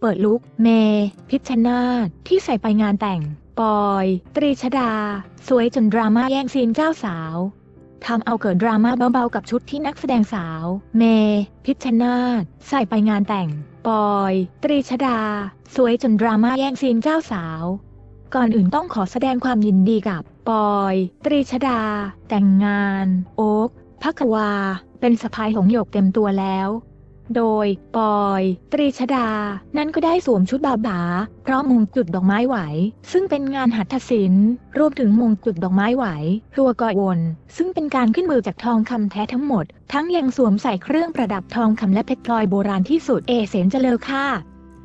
เปิดลุก เม พิชนาธที่ใส่ไปงานแต่ง ปอย ตรีชดา สวยจนดราม่าแย่งซีนเจ้าสาวทำเอาเกิดดราม่าเบาๆกับชุดที่นักแสดงสาว เม พิชชนาธใส่ไปงานแต่ง ปอย ตรีชดา สวยจนดราม่าแย่งซีนเจ้าสาว ก่อนอื่นต้องขอแสดงความยินดีกับ ปอย ตรีชดา แต่งงาน โอ๊กพักวา เป็นสะพายหงหยกเต็มตัวแล้ว โดย ปอย ตรีชดา นั้นก็ได้สวมชุดบาบาพร้อมมงกุฎดอกไม้ไหว ซึ่งเป็นงานหัตถศิลป์รวมถึงมงกุฎดอกไม้ไหวรัวกอยวนซึ่งเป็นการขึ้นมือจากทองคำแท้ทั้งหมด ทั้งยังสวมใส่เครื่องประดับทองคำและเพชรพลอยโบราณที่สุดเอเสนเจริญค่ะ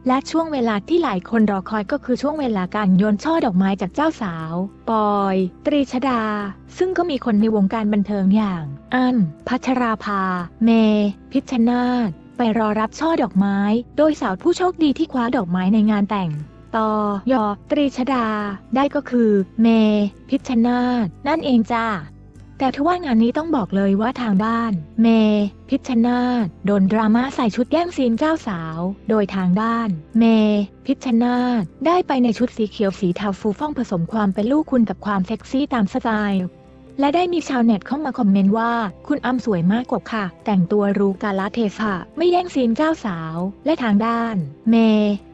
และช่วงเวลาที่หลายคนรอคอยก็คือช่วงเวลาการโยนช่อดอกไม้จากเจ้าสาว ปอย ตรีชดา ซึ่งก็มีคนในวงการบันเทิงอย่าง อัน พัชราภา เม พิชชนาธ ไปรอรับช่อดอกไม้ โดยสาวผู้โชคดีที่คว้าดอกไม้ในงานแต่งต่อยอตรีชดา ได้ก็คือ เม พิชชนาธนั่นเองจ้าแต่ทว่างานนี้ต้องบอกเลยว่าทางบ้าน เม พิชชนาธโดนดราม่าใส่ชุดแย่งซีนเจ้าสาว โดยทางบ้าน เม พิชชนาธได้ไปในชุดสีเขียวสีเทาฟูฟ่องผสมความเป็นลูกคุณกับความเซ็กซี่ตามสไตล์ และได้มีชาวเน็ตเข้ามาคอมเมนต์ว่า คุณอ้ำสวยมากกว่าค่ะ แต่งตัวรู้กาลเทศะไม่แย่งซีนเจ้าสาว และทางด้าน เม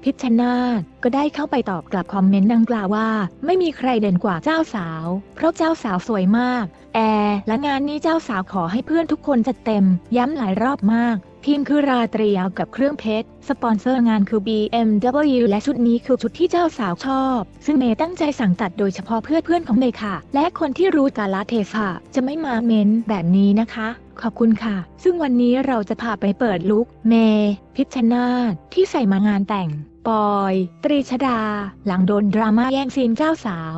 พิชชนาธก็ได้เข้าไปตอบกลับคอมเมนต์ดังกล่าวว่า ไม่มีใครเด่นกว่าเจ้าสาว เพราะเจ้าสาวสวยมาก แอร์และงานนี้เจ้าสาวขอให้เพื่อนทุกคนจัดเต็ม ย้ำหลายรอบมาก ทีมคือราตรีเอากับเครื่องเพชร สปอนเซอร์งานคือ BMW และชุดนี้คือชุดที่เจ้าสาวชอบ ซึ่งเมย์ตั้งใจสั่งตัดโดยเฉพาะเพื่อนเพื่อนของเมย์ค่ะ และคนที่รู้กาลเทศะจะไม่มาเม้นแบบนี้นะคะขอบคุณค่ะ ซึ่งวันนี้เราจะพาไปเปิดลุคเม พิชชนาธที่ใส่มางานแต่ง ปอย ตรีชดา หลังโดนดราม่าแย่งซีนเจ้าสาว